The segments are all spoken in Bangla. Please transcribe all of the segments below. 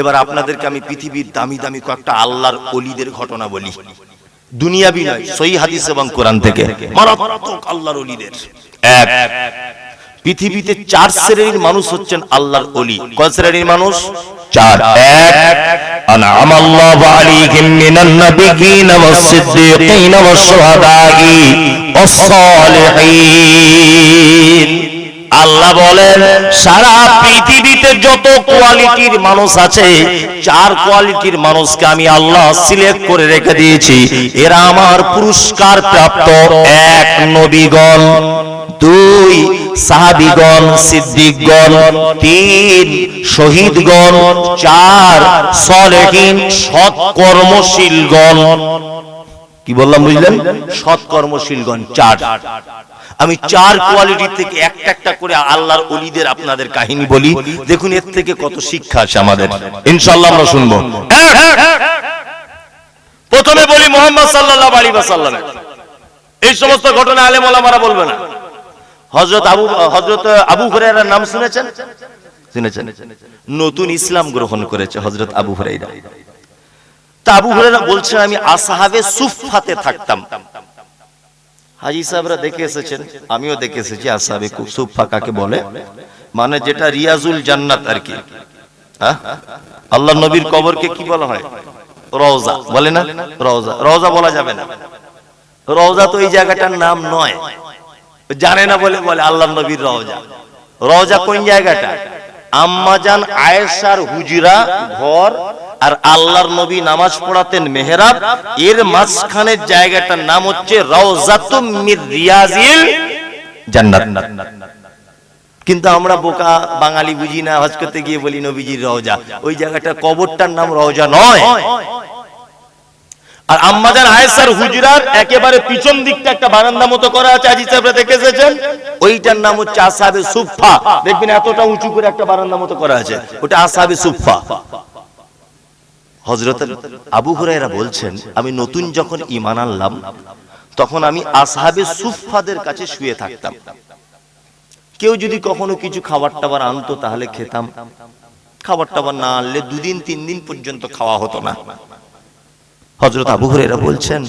এবার আপনাদেরকে আমি পৃথিবীর দামি দামি কয়েকটা আল্লাহর অলিদের ঘটনা বলি দুনিয়াবি নয় সই হাদিস এবং কোরআন থেকে মারাত্মক আল্লাহর অলিদের এক পৃথিবীতে চার শ্রেণীর মানুষ হচ্ছেন আল্লাহর অলি কয় শ্রেণীর মানুষ চার এক أنعم الله عليهم من النبيين والصديقين والشهداء والصالحين আল্লাহ বলেন, সারা পৃথিবীতে যত কোয়ালিটির মানুষ আছে, চার কোয়ালিটির মানুষকে আমি আল্লাহ সিলেক্ট করে রেখে দিয়েছি। এরা আমার পুরস্কার প্রাপ্ত এক নবীগণ, দুই সাহাবিগণ, সিদ্দিকগণ, তিন শহীদগণ, চার সলেহীন সৎ কর্মশীলগণ কি বললাম বুঝলেন? সৎ কর্মশীলগণ চার। আমি চার কোয়ালিটি থেকে একটা একটা করে আল্লাহর অলিদের আপনাদের কাহিনী বলি। দেখুন এর থেকে কত শিক্ষা আছে আমাদের। ইনশাল্লাহ আমরা শুনব। প্রথমে বলি মোহাম্মদ সাল্লাল্লাহু আলাইহি ওয়াসাল্লাম। এই সমস্ত ঘটনা আলেম ওলামারা বলবে না। হজরত আবু হজরত আবু হুরায়রার নাম শুনেছেন? শুনেছেন। নতুন ইসলাম গ্রহণ করেছে হজরত আবু হুরায়রা। তা আবু হুরায়রা বলছেন আমি আসহাবে সুফফাতে থাকতাম। হাজি সাহেবরা দেখে এসেছেন আমিও দেখে এসেছি আসাবে সুফা কাকে বলে। মানে যেটা রিয়াজুল জান্নাত আর কি। হ্যাঁ? আল্লাহ নবীর কবরকে কি বলা হয়? রওজা। বলে না? রওজা। রওজা বলা যাবে না। রওজা তো এই জায়গাটার নাম নয়। জানে না বলে বলে আল্লাহ নবীর রওজা। রওজা কোন জায়গাটা? আম্মাজান আয়েশার হুজিরা ঘর আর আল্লাহর নবী নামাজ পড়াতেন মেহরাব। এর মাঝখানের জায়গাটার নাম হচ্ছে কিন্তু আমরা বোকা, বাঙালি বুঝি না হজ করতে গিয়ে বলি, নবীজির রওজা। ওই জায়গাটা কবরটার নাম রওজা নয়। আর আম্মাজান আয়েশার হুজরার একেবারে পিছন দিকটা একটা বারান্দা মতো করা আছে আজি সাহেবরা দেখে এসেছেন? ওইটার নাম হচ্ছে আসাবে সুফা দেখবেন এতটা উঁচু করে একটা বারান্দা মতো করা আছে। ওটা আসাবে সুফা হযরত আবু হুরায়রা বলছেন, আমি নতুন যখন ঈমান আনলাম, তখন আমি আসহাবে সুফাদের কাছে শুয়ে থাকতাম। কেউ যদি কখনো কিছু খাবার টাবার আনতো, তাহলে খেতাম। খাবার টাবার না আনলে দুদিন তিন দিন পর্যন্ত খাওয়া হতো না। হজরত আবু হুরায়রা বলছেন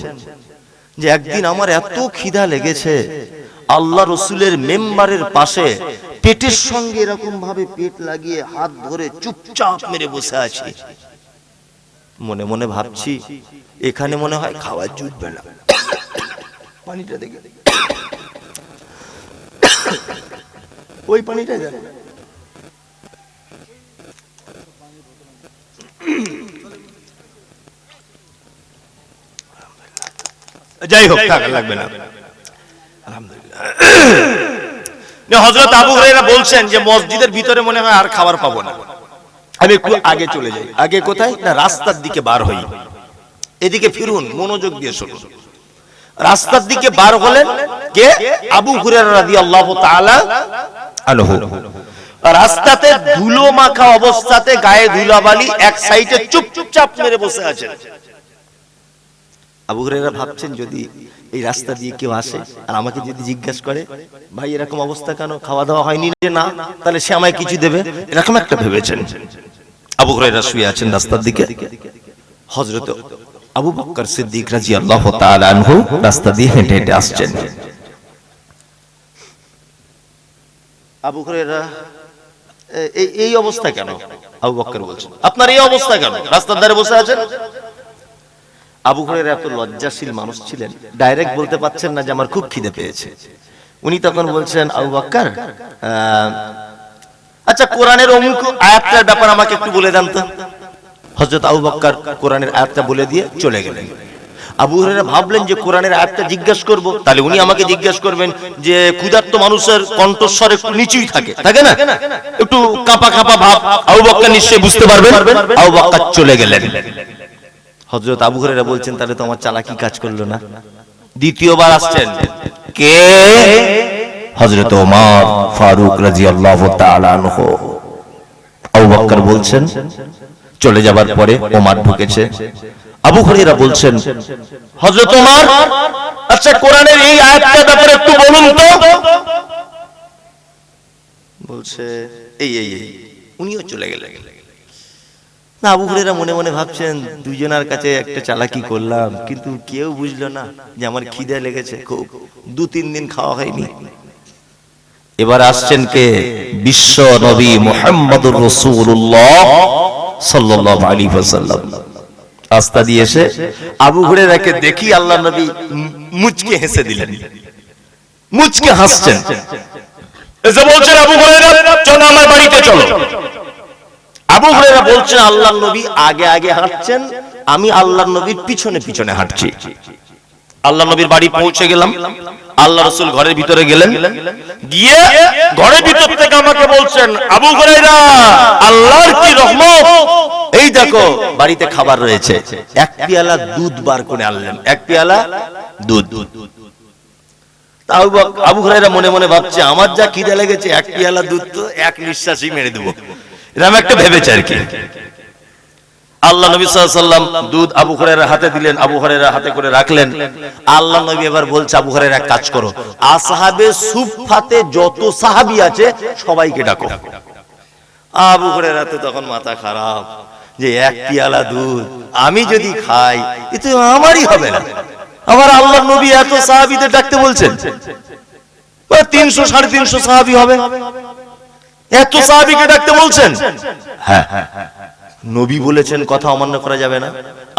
যে একদিন আমার এত খিদা লেগেছে, আল্লাহ রসুলের মেম্বারের পাশে পেটের সঙ্গে এরকম ভাবে পেট লাগিয়ে হাত ধরে চুপচাপ মেরে বসে আছি। মনে মনে ভাবছি, এখানে মনে হয় খাওয়া জুটবে না। পানিটা দেখে। ওই পানিটা যাবে যাই হোক থাক লাগবে না। হজরত আবু হুরায়রা বলছেন যে মসজিদের ভিতরে মনে হয় আর খাবার পাবো না। আমি একটু আগে চলে যাই। আগে কোথায়? না রাস্তার দিকে বার হই। এদিকে ফিরুন মনোযোগ দিয়ে শুনুন। রাস্তার দিকে বার হলেন কে? আবু হুরায়রা রাদিয়াল্লাহু তাআলা আনহু। রাস্তাতে ধুলো মাখা অবস্থাতে গায়ে ধুলাবালি এক সাইডে চুপচাপ মেরে বসে আছেন। আবু হুরায়রা ভাবছেন, যদি এই রাস্তা দিয়ে কেউ আসে আর আমাকে যদি জিজ্ঞাসা করে, ভাই, এরকম অবস্থা কেন? খাওয়া দাওয়া হয়নি যে না। তাহলে সে আমায় কিছু দেবে? এরকম একটা ভেবেছেন। আবু হুরায়রা শুয়ে আছেন রাস্তার দিকে। হযরত আবু বকর সিদ্দিক রাদিয়াল্লাহু তাআলা আনহু রাস্তা দিয়ে হেঁটে হেঁটে আসছেন। আবু হুরায়রা এ- এই অবস্থা কেন? আবু বকর বলছেন, আপনার এই অবস্থা কেন? রাস্তার ধারে বসে আছেন? আবু হুরায়রা এত লজ্জাশীল মানুষ ছিলেন ডাইরেক্ট বলতে পারছেন না যে আমার খুব খিদে পেয়েছে। উনি তখন বলছেন আবু আহ, আচ্ছা কোরআনের অমুক আয়াতটার ব্যাপার আমাকে একটু বলে দেন তো। হযরত আবু বকর কোরআনের আয়াতটা বলে দিয়ে চলে গেলেন। আবু হুরায়রা ভাবলেন যে কোরআনের আয়াতটা জিজ্ঞাসা করব তাহলে উনি আমাকে জিজ্ঞাসা করবেন যে ক্ষুধার্ত মানুষের কণ্ঠস্বর একটু নিচুই থাকে থাকে না? একটু কাঁপা কাঁপা ভাব। আবু বকর নিশ্চয়ই বুঝতে পারবেন। আবু বকর চলে গেলেন। হযরত আবু হুরায়রা বলছেন, তাহলে তো আমার চালাকি কাজ করল না? দ্বিতীয়বার আসছেন। কে? হযরত ওমর ফারুক রাদিয়াল্লাহু তাআলা আনহু। আবু বকর বলছেন, চলে যাবার পরে ওমর ঢুকেছে। আবু হুরায়রা বলছেন, হযরত ওমর আচ্ছা কোরআনের এই আয়াতটার ব্যাপারে একটু বলুন তো। বলছে, এই এই এই, উনিও চলে গেলেন। না আবু হুরেরা মনে মনে ভাবছেন, দুজনের কাছে একটা চালাকি করলাম, কিন্তু কেউ বুঝলো না যে আমার খিদে লেগেছে খুব। দু, তিন দিন খাওয়া হয়নি। এবার আসছেন কে? বিশ্ব নবী মুহাম্মদুর রাসূলুল্লাহ সাল্লাল্লাহু আলাইহি ওয়াসাল্লাম। রাস্তা দিয়ে এসে আবু হুরেরাকে দেখি আল্লাহ নবী মুচকে হেসে দিলেন। মুচকে হাসছেন। এসে বলছেন আবু হুরায়রা, চলো আমার বাড়িতে চলো। আবু হুরেরা বলছেন আল্লাহ নবী আগে আগে হাঁটছেন, আমি আল্লাহ নবীর পিছনে পিছনে হাঁটছি। আল্লাহ নবীর বাড়ি পৌঁছে গেলাম। আল্লাহ রসুল ঘরের ভিতরে গেলেন। গিয়ে ঘরের ভিতর থেকে আমাকে বলছেন, আবু হুরায়রা, আল্লাহর কি রহমত? এই দেখো, বাড়িতে খাবার রয়েছে। এক পেয়ালা দুধ বার করে আনলেন। এক পেয়ালা দুধ। বক- আবু হুরায়রা মনে মনে ভাবছে, আমার যা খিদে লেগেছে, এক পেয়ালা দুধ তো এক নিঃশ্বাসই মেরে দেবো। এরকম একটা ভেবেছে আর কি। আল্লাহ নবী সাল্লাম দুধ আবু হরের হাতে দিলেন, আবু হরের হাতে করে রাখলেন। আল্লাহ নবী এবার বলছে, আবু হরের এক কাজ করো। আসহাবে সুফাতে যত সাহাবি আছে, সবাইকে ডাকো। আবু হরের হাতে তখন মাথা খারাপ, যে এক পিয়ালা দুধ আমি যদি খাই, এ তো আমারই হবে না। আবার আল্লাহ নবী এত সাহাবিদের ডাকতে বলছেন, তিনশো, সাড়ে তিনশো সাহাবি হবে। এত সাহাবিকে ডাকতে বলছেন? হ্যাঁ নবী বলেছেন কথা অমান্য করা যাবে না।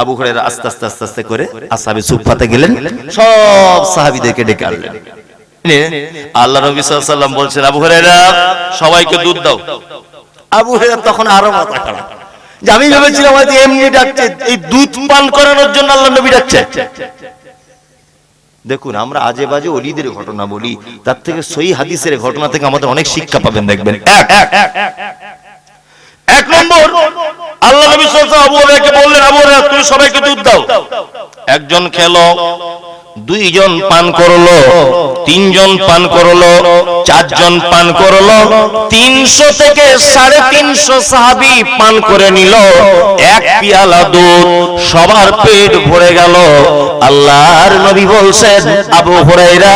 আবু হুরায়রা আস্তে আস্তে আস্তে আস্তে করে আসহাবে সুফাতে গেলেন সব সাহাবিদেরকে ডেকে আনলেন। আল্লাহ নবী সাল্লাল্লাহু আলাইহি সাল্লাম বলছেন আবু হুরায়রা সবাইকে দুধ দাও। আবু হুরায়রা তখন আরও মাথা খারাপ যে আমি ভেবেছিলাম এমনি ডাকছে এই দুধ পান করানোর জন্য আল্লাহ নবী ডাকছে। দেখুন, আমরা আজে বাজে অলিদের ঘটনা বলি, তার থেকে সই হাদিসের ঘটনা থেকে আমাদের অনেক শিক্ষা পাবেন, দেখবেন। এক এক নম্বর, আল্লাহ নবী সাল্লাল্লাহু আলাইহি ওয়া সাল্লাম বললেন, আবু হুরায়রা, তুমি সবাইকে দুধ দাও। একজন খেলো দুইজন পান করল, তিনজন পান করল, চারজন পান করল, তিনশো থেকে সাড়ে তিনশো সাহাবি পান করে নিল। এক পিয়ালা দুধ, সবার পেট ভরে গেল। আল্লাহর নবী বলছেন, আবু হুরাইরা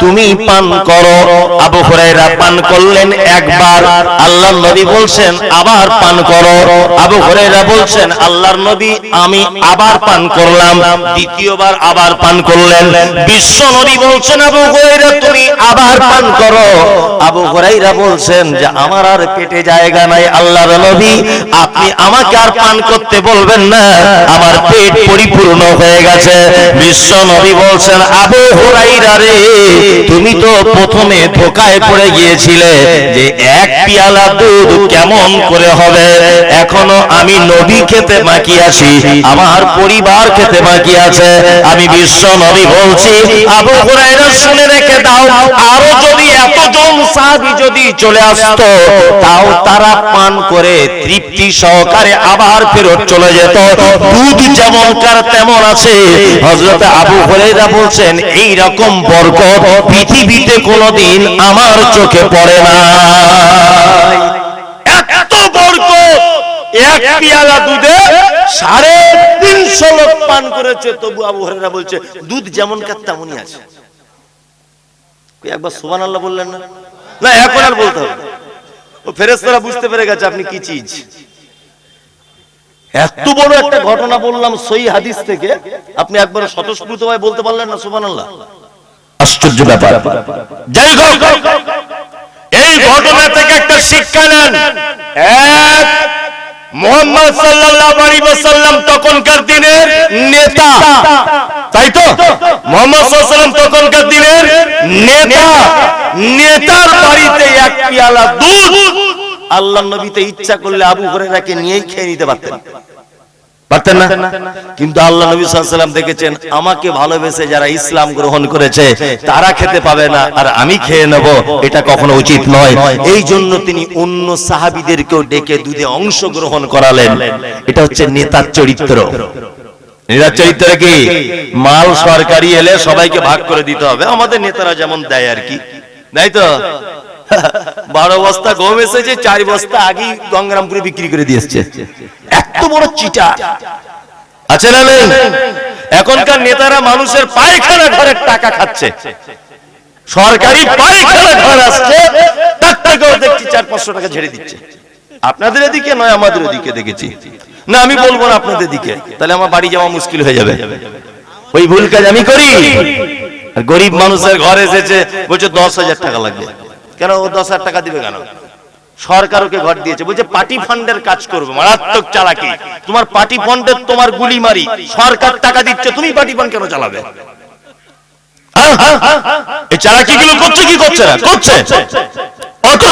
তুমি পান করো। আবু হরাইরা পান করলেন একবার। আল্লাহর নবী বলছেন, আবার পান করো। আবু হরাইরা বলছেন, আল্লাহর নবী, আমি আবার পান করলাম। দ্বিতীয়বার আবার পান করলেন। বিশ্ব নবী বলছেন, আবু হুরাইরা তুমি আবার পান করো। আবু হুরাইরা বলছেন যে, আমার আর পেটে জায়গা নাই, আল্লাহর নবী, আপনি আমাকে আর পান করতে বলবেন না। আমার পেট পরিপূর্ণ হয়ে গেছে। বিশ্ব নবী বলছেন, আবু হুরাইরা রে, তুমি তো প্রথমে ধোকায় পড়ে গিয়েছিলে যে এক পিয়ালা দুধ কেমন করে হবে। এখনও আমি নবী খেতে বাকি আছি, আমার পরিবার খেতে বাকি আছে। আমি বিশ্ব নবী বলছি, আবু হুরাইরা শুনে রেখে দাও, আরও যদি এতজন সাহাবী যদি চলে আসতো, তাও তারা পান করে তৃপ্তি সহকারে আবার ফেরত চলে যেত। দুধ তেমন আছে। হযরত আবু হুরাইরা বলছেন এই রকম বরকত পৃথিবীতে কোনোদিন আমার চোখে পড়ে না। এত বরকত, এক পিয়ালা দুধে সাড়ে তিনশো লোক পান করেছে, তবু আবু হরেরা বলছে, দুধ যেমন কার তেমনই আছে। একবার সুবান আল্লাহ বললেন না? না, এখন আর বলতে হবে। ও ফেরেস্তারা বুঝতে পেরে গেছে আপনি কি চিজ। এত বড় একটা ঘটনা বললাম সই হাদিস থেকে, আপনি একবার স্বতঃস্ফূর্ত ভাবে বলতে পারলেন না সুবান আল্লাহ আশ্চর্য ব্যাপার। যাই হোক, এই ঘটনা থেকে একটা শিক্ষা নেন। এক মোহাম্মদ সাল্লাল্লাহু আলাইহি ওয়াসাল্লাম তখনকার দিনের নেতা। তাই তো? মোহাম্মদ সাল্লাল্লাহু তখনকার দিনের নেতা। নেতার বাড়িতে এক পেয়ালা দুধ। আল্লাহ নবীতে ইচ্ছা করলে আবু হুরায়রাকে নিয়েই খেয়ে নিতে পারতেন। পারতেন না? কিন্তু আল্লাহ নবী সাল্লাম দেখেছেন, আমাকে ভালোবেসে যারা ইসলাম গ্রহণ করেছে, তারা খেতে পাবে না, আর আমি খেয়ে নেব, এটা কখনো উচিত নয়। এই জন্য তিনি অন্য সাহাবিদেরকেও ডেকে দুধে অংশ গ্রহণ করালেন। এটা হচ্ছে নেতার চরিত্র। নেতার চরিত্র কি? মাল সরকারি এলে সবাইকে ভাগ করে দিতে হবে। আমাদের নেতারা যেমন দেয় আর কি। তাই তো? বারো বস্তা গম এসেছে, চার বস্তা আগেই গঙ্গারামপুরে বিক্রি করে দিয়েছে এত বড় চিটা আছে না নেই? এখনকার নেতারা মানুষের পায়খানা ঘরের টাকা খাচ্ছে। সরকারি পায়খানা ঘর আসছে, তার থেকেও দেখছি চার পাঁচশো টাকা ছেড়ে দিচ্ছে। আপনাদের এদিকে নয়, আমাদের ওদিকে দেখেছি। না, আমি বলব না আপনাদের দিকে। তাহলে আমার বাড়ি যাওয়া মুশকিল হয়ে যাবে। ওই ভুল কাজ আমি করি। আর গরিব মানুষের ঘরে এসেছে, বলছে দশ হাজার টাকা লাগবে। কেন ও দশ হাজার টাকা দিবে কেন? সরকার ওকে ঘর দিয়েছে। বলছে, পার্টি ফান্ডের কাজ করবে। মারাত্মক চালাকি। তোমার পার্টি ফান্ডের তোমার গুলি মারি। সরকার টাকা দিচ্ছে, তুমি পার্টি ফান্ড কেন চালাবে? এই চালাকিগুলো করছে কি করছে? না করছে।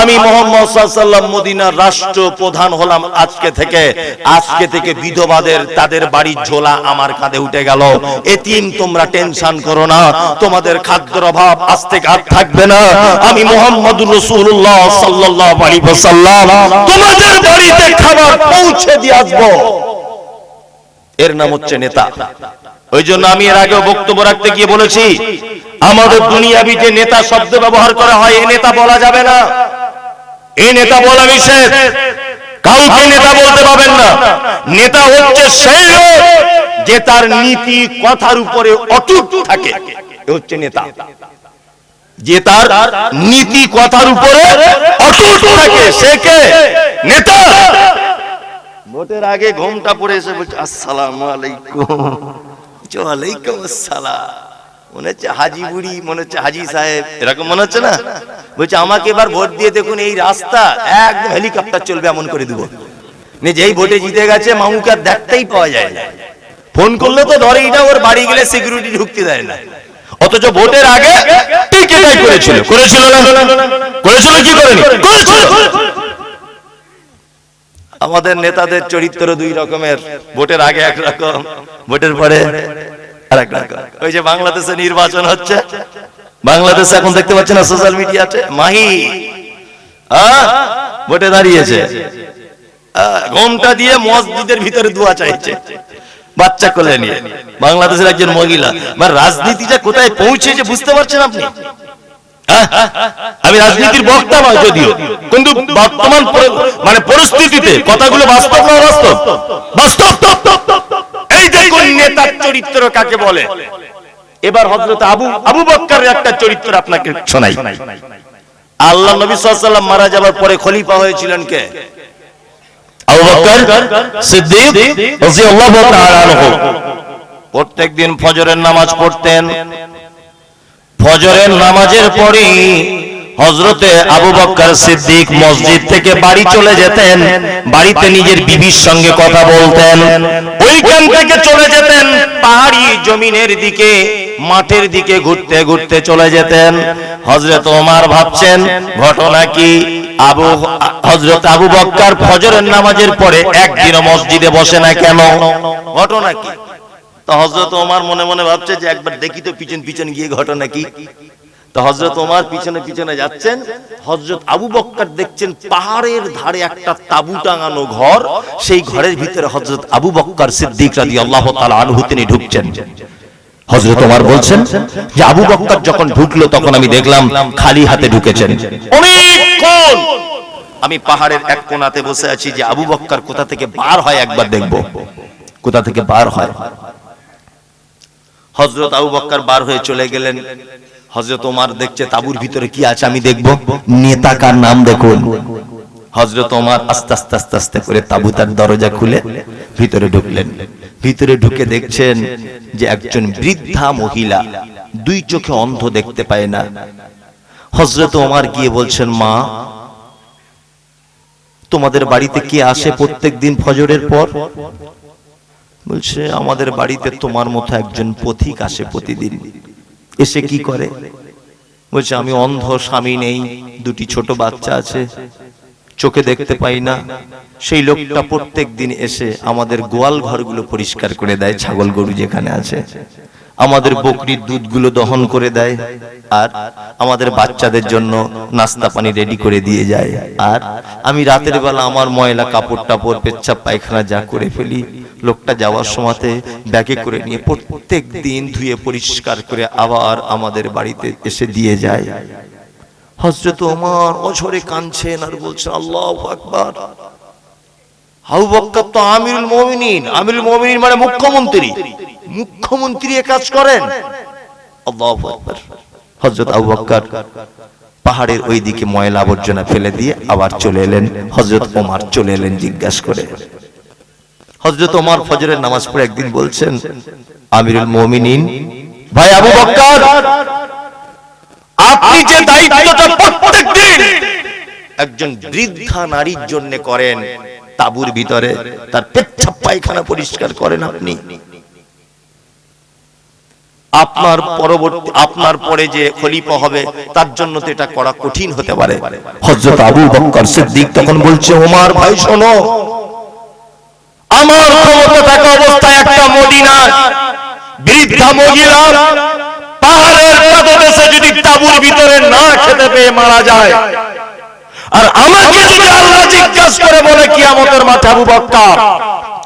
আমি মোহাম্মদ মদিনার রাষ্ট্র প্রধান হলাম আজকে থেকে। আজকে থেকে বিধবাদের তাদের বাড়ির ঝোলা আমার কাঁধে উঠে গেল। এতিম, তোমরা টেনশন করো না। তোমাদের খাদ্যের অভাব আজ থেকে আর থাকবে না। আমি মোহাম্মদুর রাসূলুল্লাহ সাল্লাল্লাহু আলাইহি ওয়াসাল্লাম তোমাদের বাড়িতে খাবার পৌঁছে দিয়ে আসব। এর নাম হচ্ছে নেতা। ওই জন্য আমি এর আগেও বক্তব্য রাখতে গিয়ে বলেছি, আমাদের দুনিয়াবি যে নেতা শব্দ ব্যবহার করা হয়, এ নেতা বলা যাবে না। এ নেতা বলা নিষেধ কাউকে নেতা বলতে পাবেন না। নেতা হচ্ছে সেই লোক যে তার নীতি, কথার উপরে অটুট থাকে। হচ্ছে নেতা। যে তার নীতি, কথার উপরে অটুট থাকে, সে কে? নেতা। ভোটের আগে ঘুমটা পড়ে এসে বলছে, আসসালামু আলাইকুম। ওয়ালাইকুম আসসালাম। মনে হচ্ছে হাজি বুড়ি মনে হচ্ছে হাজি সাহেব এরকম মনে হচ্ছে না? বলছে আমাকে এবার ভোট দিয়ে দেখুন এই রাস্তা একদম হেলিকপ্টার চলবে এমন করে দেবো। যেই ভোটে জিতে গেছে মামুকে আর দেখতেই পাওয়া যায় না। ফোন করলে তো ধরে এটা ওর বাড়ি গেলে সিকিউরিটি ঢুকতে দেয় না। অথচ ভোটের আগে ঠিক এটাই করেছিল? করেছিল করেছিল কি করেনি? করেছিল। আমাদের নেতাদের চরিত্র দুই রকমের। ভোটের আগে এক রকম ভোটের পরে ওই যে বাংলাদেশে নির্বাচন হচ্ছে, বাংলাদেশে এখন দেখতে না সোশ্যাল মিডিয়াতে মাহি। ভোটে দাঁড়িয়েছে। দিয়ে মসজিদের ভিতরে দোয়া চাইছে, বাচ্চা কোলে নিয়ে। বাংলাদেশের একজন মহিলা মানে রাজনীতিটা কোথায় পৌঁছেছে বুঝতে পারছেন আপনি? হ্যাঁ? আমি রাজনীতির বক্তা নয় যদিও, কিন্তু বর্তমান মানে পরিস্থিতিতে কথাগুলো বাস্তব না বাস্তব বাস্তব! চরিত্র কাকে বলে। এবার হযরত আবু আবু একটা চরিত্র আপনাকে শোনাই। আল্লাহ নবী সাল্লাম মারা যাবার পরে খলিফা হয়েছিলেন কে? প্রত্যেকদিন ফজরের নামাজ পড়তেন। ফজরের নামাজের পরে হজরতে আবু বক্কর সিদ্দিক মসজিদ থেকে বাড়ি চলে যেতেন, বাড়িতে নিজের বিবির সঙ্গে কথা বলতেন। ওইখান থেকে চলে যেতেন, পাহাড়ি জমিনের দিকে, মাঠের দিকে ঘুরতে ঘুরতে চলে যেতেন। হজরত ওমার ভাবছেন, ঘটনা কি? আবু হজরত আবু বক্কর ফজরের নামাজের পরে একদিনও মসজিদে বসে না কেন? ঘটনা কি? তো হজরত ওমার মনে মনে ভাবছে যে একবার দেখি তো পিছন পিছন গিয়ে ঘটনা কি? তো হজরত ওমার পিছনে পিছনে যাচ্ছেন। হজরত আবু বক্কর দেখছেন পাহাড়ের ধারে একটা তাবু টাঙানো ঘর। সেই ঘরের ভিতরে হজরত আবু বক্কর সিদ্দিক রাদিয়াল্লাহু তাআলা আনহু তিনি ঢুকছেন। হজরত ওমর বলছেন যে আবু বক্কর যখন ঢুকলো তখন আমি দেখলাম খালি হাতে ঢুকেছেন। অনেকক্ষণ আমি পাহাড়ের এক কোণাতে বসে আছি যে আবু বক্কর কোথা থেকে বার হয় একবার দেখব। কোথা থেকে বার হয়? হজরত আবু বক্কর বার হয়ে চলে গেলেন। হজরত ওমার দেখছে তাবুর ভিতরে কি আছে আমি দেখব? নেতা কার নাম দেখুন। হজরত ওমার আস্তে আস্তে আস্তে আস্তে করে তাবুতার দরজা খুলে ভিতরে ঢুকলেন। ভিতরে ঢুকে দেখছেন যে একজন বৃদ্ধা মহিলা দুই চোখে অন্ধ দেখতে পায় না। হজরত ওমার গিয়ে বলছেন, মা, তোমাদের বাড়িতে কে আসে প্রত্যেক দিন ফজরের পর? বলছে, আমাদের বাড়িতে তোমার মতো একজন পথিক আসে প্রতিদিন। এসে কি করে? বলছে, আমি অন্ধ স্বামী নেই, দুটি ছোট বাচ্চা আছে। চোখে দেখতে পাই না। সেই লোকটা প্রত্যেক দিন এসে আমাদের গোয়াল ঘরগুলো পরিষ্কার করে দেয়, ছাগল গরু যেখানে আছে। আমাদের বকরির দুধগুলো দহন করে দেয়, আর আমাদের বাচ্চাদের জন্য নাস্তা পানি রেডি করে দিয়ে যায়। আর আমি রাতের বেলা আমার ময়লা কাপড় টাপড় পেচ্ছাপ, পায়খানা যা করে ফেলি লোকটা যাওয়ার সময়তে ব্যাগে করে নিয়ে প্রত্যেক দিন ধুয়ে পরিষ্কার করে আবার আমাদের বাড়িতে এসে দিয়ে যায়। হজরত ওমর অঝরে কাঁদছেন আর বলছেন, আল্লাহ আকবার। তো আমিরুল আমিরুল মানে মুখ্যমন্ত্রী। মুখ্যমন্ত্রী এ কাজ করেন। আল্লাহু আকবার। হযরত আবু পাহাড়ের ওই দিকে ময়লা আবর্জনা ফেলে দিয়ে আবার চলে এলেন। হজরত ওমর চলে এলেন জিজ্ঞাসা করে। হযরত ওমর ফজরের নামাজ পড়ে একদিন বলছেন আমিরুল মুমিনিন ভাই আবু বকর আপনি যে দায়িত্বটা প্রত্যেকদিন একজন বৃদ্ধা নারীর জন্য করেন তাবুর ভিতরে তার পেচ্ছাপ পায়খানা পরিষ্কার করেন আপনি। আপনার পরবর্তী আপনার পরে যে খলিফা হবে তার জন্য তো এটা করা কঠিন হতে পারে। হযরত আবু বকর সিদ্দিক তখন বলছে ওমর ভাই শোনো আমার ক্ষমতা থাকা অবস্থায় একটা মদিনার বৃদ্ধা মহিলা পাহাড়ের পাদদেশে যদি তাবুর ভিতরে না খেতে পেয়ে মারা যায়, আর আমাকে যদি আল্লাহ জিজ্ঞাসা করে বলে কিয়ামতের মাঠে আবু বক্কর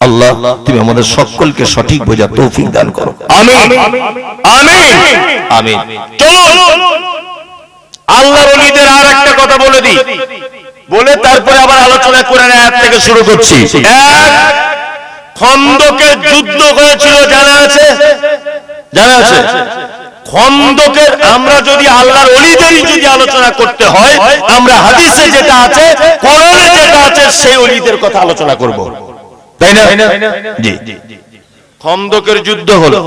আল্লাহ তুমি আমাদের সকলকে সঠিক বোঝা তৌফিক দান করো। আমিন। আমিন। আমিন। চল আল্লাহ ওলিদের আর একটা কথা বলে দিই। বলে তারপরে আবার আলোচনা করে আয়াত থেকে শুরু করছি। এক খন্দকের যুদ্ধ হয়েছিল জানা আছে? জানা আছে? খন্দকের আমরা যদি আল্লাহর অলিদেরই যদি আলোচনা করতে হয় আমরা হাদিসে যেটা আছে কোরআনে যেটা আছে সেই অলিদের কথা আলোচনা করব। তাই না? জি। খন্দকের যুদ্ধ হলো।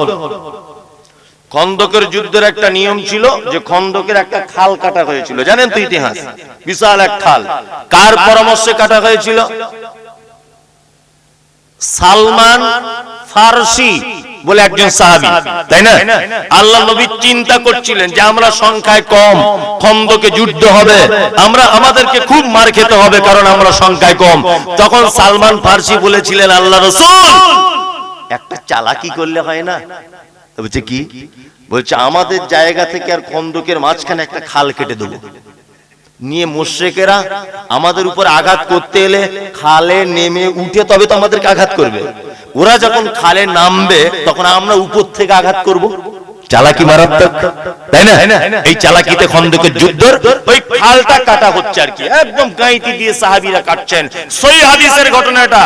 খন্দকের যুদ্ধের একটা নিয়ম ছিল যে খন্দকের একটা খাল কাটা হয়েছিল। জানেন তো ইতিহাস? বিশাল এক খাল। কার পরামর্শে কাটা হয়েছিল? সালমান ফারসি। বলে একজন সাহাবী তাই না? আল্লাহ নবী চিন্তা করছিলেন যে আমরা সংখ্যায় কম খন্দকে যুদ্ধ হবে আমরা আমাদেরকে খুব মার খেতে হবে কারণ আমরা সংখ্যায় কম। তখন সালমান ফারসি বলেছিলেন আল্লাহ রসুল! একটা চালাকি করলে হয় না। বলছে কি? বলছে আমাদের জায়গা থেকে আর খন্দকের মাঝখানে একটা খাল কেটে দেবো। নিয়ে মোশেকেরা আমাদের উপর আঘাত করতে এলে খালে নেমে উঠে তবে তো আমাদেরকে আঘাত করবে। ওরা যখন খালে নামবে, তখন আমরা উপর থেকে আঘাত করব। চালাকি মারাত্মক, তাই না? এই চালাকিতে খন্দকের যুদ্ধ ওই খালটা কাটা হচ্ছে আর কি। একদম গাইতি দিয়ে সাহাবিরা কাটছেন। সই হাদিসের ঘটনাটা,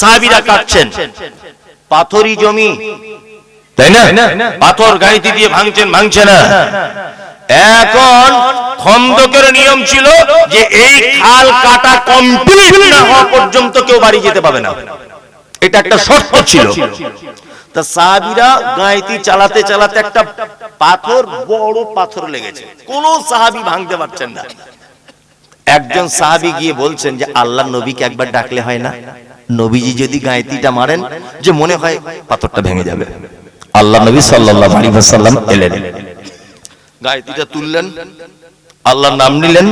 সাহাবিরা কাটছেন। পাথরি জমি, তাই না? পাথর গাইতি দিয়ে ভাঙছেন, ভাঙছে না। এখন খন্দকের নিয়ম ছিল যে এই খাল কাটা কমপ্লিট না হওয়া পর্যন্ত কেউ বাড়ি যেতে পাবে না। এটা একটা শর্ত ছিল। তা সাহাবিরা গাইতি চালাতে চালাতে একটা পাথর বড় পাথর লেগেছে। কোন সাহাবি ভাঙতে পারছেন না। একজন সাহাবি গিয়ে বলছেন যে আল্লাহ নবীকে একবার ডাকলে হয় না। নবীজি যদি গায়তিটা মারেন যে মনে হয় পাথরটা ভেঙে যাবে। আল্লাহ নবী সাল্লাল্লাহু আলাইহি ওয়াসাল্লাম এলেন। গায়তিটা তুললেন। আল্লাহর নাম নিলেন।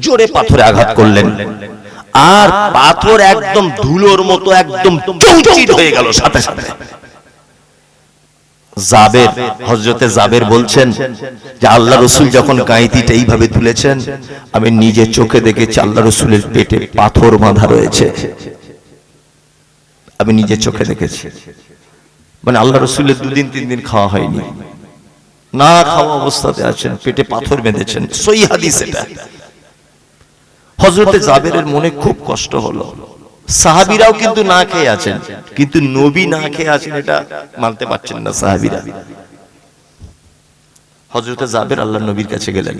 জোরে পাথরে আঘাত করলেন। আর পাথর একদম ধুলোর মতো একদম চৌচির হয়ে গেল সাথে সাথে। জাবের হজরতে জাবের বলছেন যে আল্লাহ রসুল যখন গাইতিটা এইভাবে তুলেছেন, আমি নিজে চোখে দেখেছি আল্লাহ রসুলের পেটে পাথর বাঁধা রয়েছে। আমি নিজে চোখে দেখেছি। মানে আল্লাহ রসুলের দুদিন, তিন দিন খাওয়া হয়নি। না খাওয়া অবস্থাতে আছেন, পেটে পাথর বেঁধেছেন। সই হাদিস এটা। হজরতে জাবেরের মনে খুব কষ্ট হলো। সাহাবিরাও কিন্তু না খেয়ে আছেন। কিন্তু নবী না খেয়ে আছেন এটা মানতে পারছেন না সাহাবিরা। হজরতে জাবের আল্লাহ নবীর কাছে গেলেন।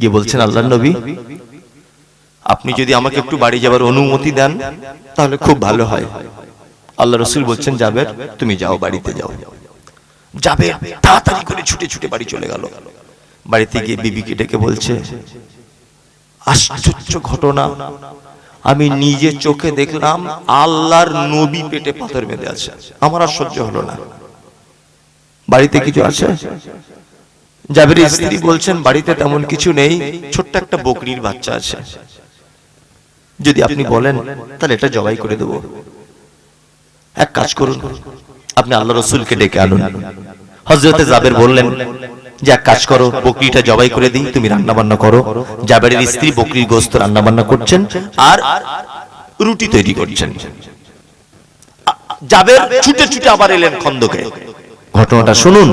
গিয়ে বলছেন আল্লাহ নবী আপনি যদি আমাকে একটু বাড়ি যাবার অনুমতি দেন তাহলে খুব ভালো হয়। আল্লাহ রসুল বলছেন জাবের তুমি যাও বাড়িতে যাও। যাবে তাড়াতাড়ি করে ছুটে ছুটে বাড়ি চলে গেল। বাড়িতে গিয়ে বিবিকে ডেকে বলছে আশ্চর্য ঘটনা। আমি নিজে চোখে দেখলাম আল্লাহর নবী পেটে পাথর বেঁধে আছে। আমার আর সহ্য হলো না। বাড়িতে কিছু আছে? জাবের স্ত্রী বলছেন, বাড়িতে তেমন কিছু নেই, ছোট্ট একটা বকরির বাচ্চা আছে। যদি আপনি বলেন, তাহলে এটা জবাই করে দেব। এক কাজ করুন, আপনি আল্লাহ রসুলকে ডেকে আনুন। হজরতে জাবের বললেন যে কাজ করো, বকরিটা জবাই করে দিই, তুমি রান্না বান্না করো জাবেরের স্ত্রী বকরির গোস্ত রান্না বান্না করছেন, আর রুটি তৈরি করছেন। জাবের ছুটে ছুটে আবার এলেন খন্দকে। ঘটনাটা শুনুন,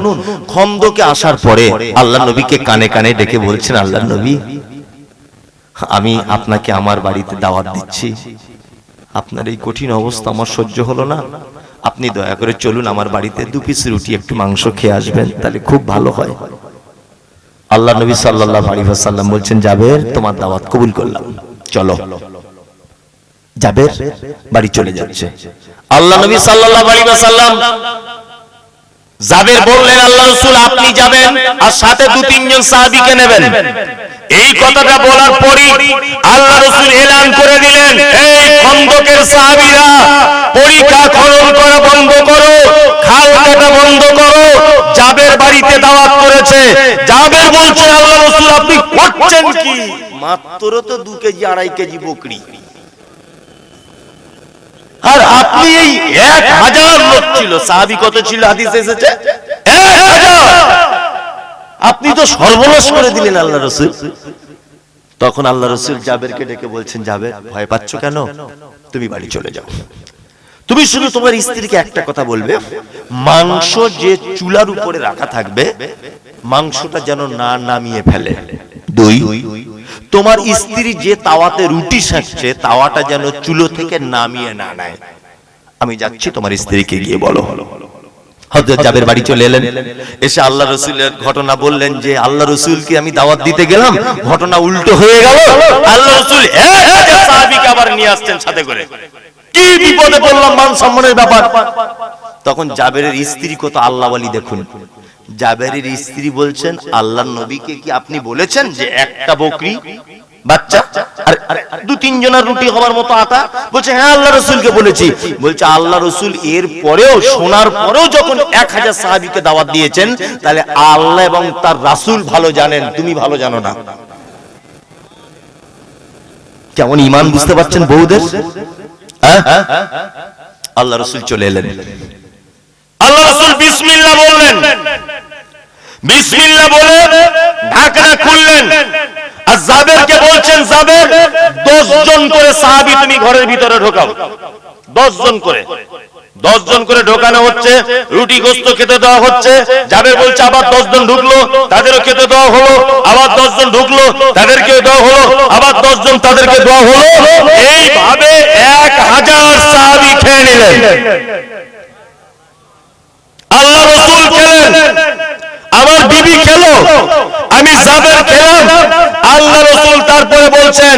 খন্দকে আসার পরে আল্লাহ নবীকে কানে কানে ডেকে বলছেন, আল্লাহ নবী, আমি আপনাকে আমার বাড়িতে দাওয়াত দিচ্ছি। আপনার এই কঠিন অবস্থা আমার সহ্য হলো না। আপনি দয়া করে চলুন আমার বাড়িতে দু পিস রুটি, একটু মাংস খেয়ে আসবেন, তাহলে খুব ভালো হয়। আল্লাহ নবী সাল্লাল্লাহু আলাইহি ওয়াসাল্লাম বলছেন, জাবের, তোমার দাওয়াত কবুল করলাম। চলো। জাবের বাড়ি চলে যাচ্ছে। আল্লাহ নবী সাল্লাল্লাহু আলাইহি ওয়াসাল্লাম জাবের বললেন, আল্লাহ রাসূল, আপনি যাবেন আর সাথে দু তিনজন সাহাবীকে নেবেন। এই কথাটা বলার পরই আল্লাহ রাসূল এলান করে দিলেন এই খন্দকের সাহাবীরা পরীক্ষা খনন করা বন্ধ করো খাল কাটা বন্ধ করো জাবের বাড়িতে দাওয়াত করেছে জাবের বলছে আল্লাহ রসুল আপনি করছেন কি? মাত্র তো দু কেজি আড়াই কেজি বকরি। আর আপনি এই এক হাজার লোক ছিল সাহাবি কত ছিল? হাদিস এসেছে? এক হাজার। আপনি তো সর্বনাশ করে দিলেন আল্লাহ রসুল। তখন আল্লাহ রসুল জাবেরকে ডেকে বলছেন, জাবের, ভয় পাচ্ছ কেন? তুমি বাড়ি চলে যাও। তুমি শুধু তোমার স্ত্রীকে একটা কথা বলবে, মাংস যে চুলার উপরে রাখা থাকবে, মাংসটা যেন না নামিয়ে ফেলে। দুই, তোমার স্ত্রী যে তাওয়াতে রুটি সেঁকছে, তাওয়াটা যেন চুলো থেকে নামিয়ে না নেয়। আমি যাচ্ছি, তোমার স্ত্রীকে গিয়ে বলো। হযরত জাবের বাড়ি চলে এলেন। এসে আল্লাহ রসুলের ঘটনা বললেন যে আল্লাহ রসুলকে আমি দাওয়াত দিতে গেলাম ঘটনা উল্টো হয়ে গেল। আল্লাহ রসুল এক আবার নিয়ে আসছেন সাথে করে। কি বিপদে পড়লাম মান সম্মানের ব্যাপার। তখন জাবেরের স্ত্রী কত আল্লাহ বলি দেখুন। জাবেরের স্ত্রী বলছেন আল্লাহ নবীকে কি আপনি বলেছেন যে একটা বকরি বাচ্চা দু তিন জনের রুটি হওয়ার মতো আটা। বলছে হ্যাঁ আল্লাহ রসুলকে বলেছি। বলছে, আল্লাহ রসুল এর পরেও, শোনার পরেও যখন এক হাজার সাহাবিকে দাওয়াত দিয়েছেন, তাহলে আল্লাহ এবং তার রাসূল ভালো জানেন, তুমি ভালো জানো না। কেমন ইমান বুঝতে পারছেন বউদের? হ্যাঁ? আল্লাহ রসুল চলে এলেন। আল্লাহ রসুল বিসমিল্লা বললেন। বিসমিল্লাহ বলে ঢাকনা খুললেন। আর জাবেরকে বলছেন, জাবের দশ জন করে সাহাবী তুমি ঘরের ভিতরে ঢোকাও। দশ জন করে। দশ জন করে ঢোকানো হচ্ছে, রুটি গোস্ত খেতে দেওয়া হচ্ছে। জাবের বলছে, আবার দশ জন ঢুকলো, তাদেরও খেতে দেওয়া হলো। আবার দশ জন ঢুকলো তাদেরকে দেওয়া হলো। আবার দশ জন তাদেরকে দেওয়া হলো। এইভাবে এক হাজার সাহাবী খেয়ে নিলেন। আল্লাহ রসুল খেলেন আমার খেলো। আমি জাবের খেলাম। আল্লাহ রসুল তারপরে বলছেন,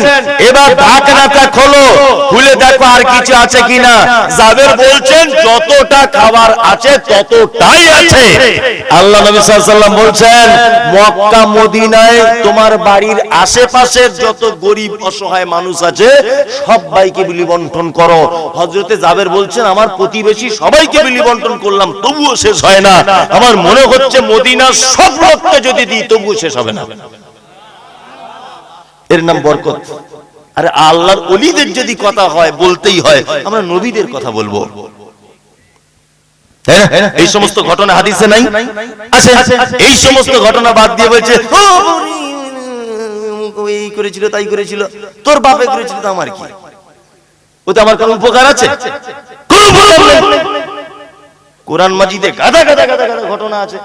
এবার ঢাকনাটা খোলো। খুলে দেখো আর কিছু আছে কিনা। জাবের বলছেন, যতটা খাবার আছে, ততটাই আছে। আল্লাহ নবী সাল্লাম বলছেন, মক্কা, মদিনায় তোমার বাড়ির আশেপাশের যত গরিব, অসহায় মানুষ আছে, সবাইকে বিলি বন্টন করো। হজরতে জাবের বলছেন, আমার প্রতিবেশী সবাইকে বিলি বন্টন করলাম, তবুও শেষ হয় না। আমার মনে হচ্ছে মদিনার সব লোককে যদি দিই তবুও শেষ হবে না। এর নাম বরকত। আরে আল্লাহর অলিদের যদি কথা হয় বলতেই হয় আমরা নবীদের কথা বলব। তাই এই সমস্ত ঘটনা হাদিসে নাই? এই সমস্ত ঘটনা বাদ দিয়ে বলছে "ও, ও এই করেছিল তাই করেছিল। তোর বাপে করেছিল তো আমার কি? ওতে আমার কোনো উপকার আছে? কোরআন মাজিদে গাদা গাদা গাদা গাদা ঘটনা আছে।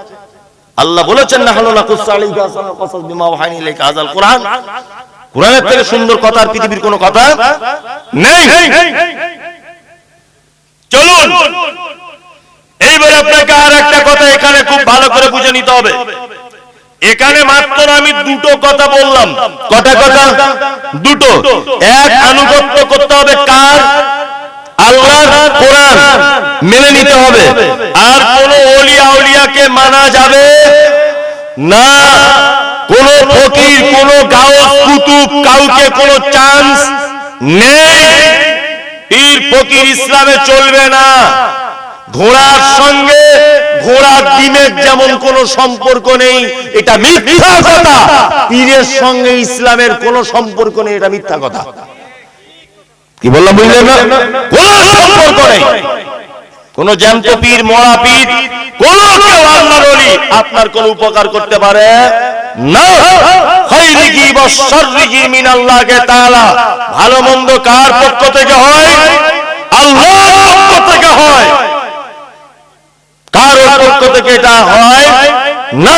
আল্লাহ বলেছেন না হলো না কোরআন। কোরআনের থেকে সুন্দর কথা আর পৃথিবীর কোনো কথা নেই। চলুন। এইবার আপনাকে আর একটা কথা এখানে খুব ভালো করে বুঝে নিতে হবে। এখানে মাত্র আমি দুটো কথা বললাম। কটা কথা? দুটো। এক, আনুগত্য করতে হবে কার? আল্লাহর কোরআন মেনে নিতে হবে। আর কোন ওলিয়া উলিয়াকে মানা যাবে না। কোন ফকির, কোন গাউস কুতুব কাউকে কোনো চান্স নেই। পীর ফকির ইসলামে চলবে না। ঘোড়ার সঙ্গে ঘোড়ার ডিমের যেমন কোন সম্পর্ক নেই, এটা মিথ্যা কথা। পীরের সঙ্গে ইসলামের কোন সম্পর্ক নেই, এটা মিথ্যা কথা। কি বললাম বুঝলেন না? কোনো সম্পর্ক নেই। কোন জ্যান্ত পীর মরা পীর কোন কেউ আল্লাহর ওলি আপনার কোন উপকার করতে পারে? না। খাইরিহি ওয়া শাররিহি মিনাল্লাহি তাআলা ভালো মন্দ কার পক্ষ থেকে হয়? আল্লাহর পক্ষ থেকে হয়। কার পক্ষ থেকে এটা হয়? না।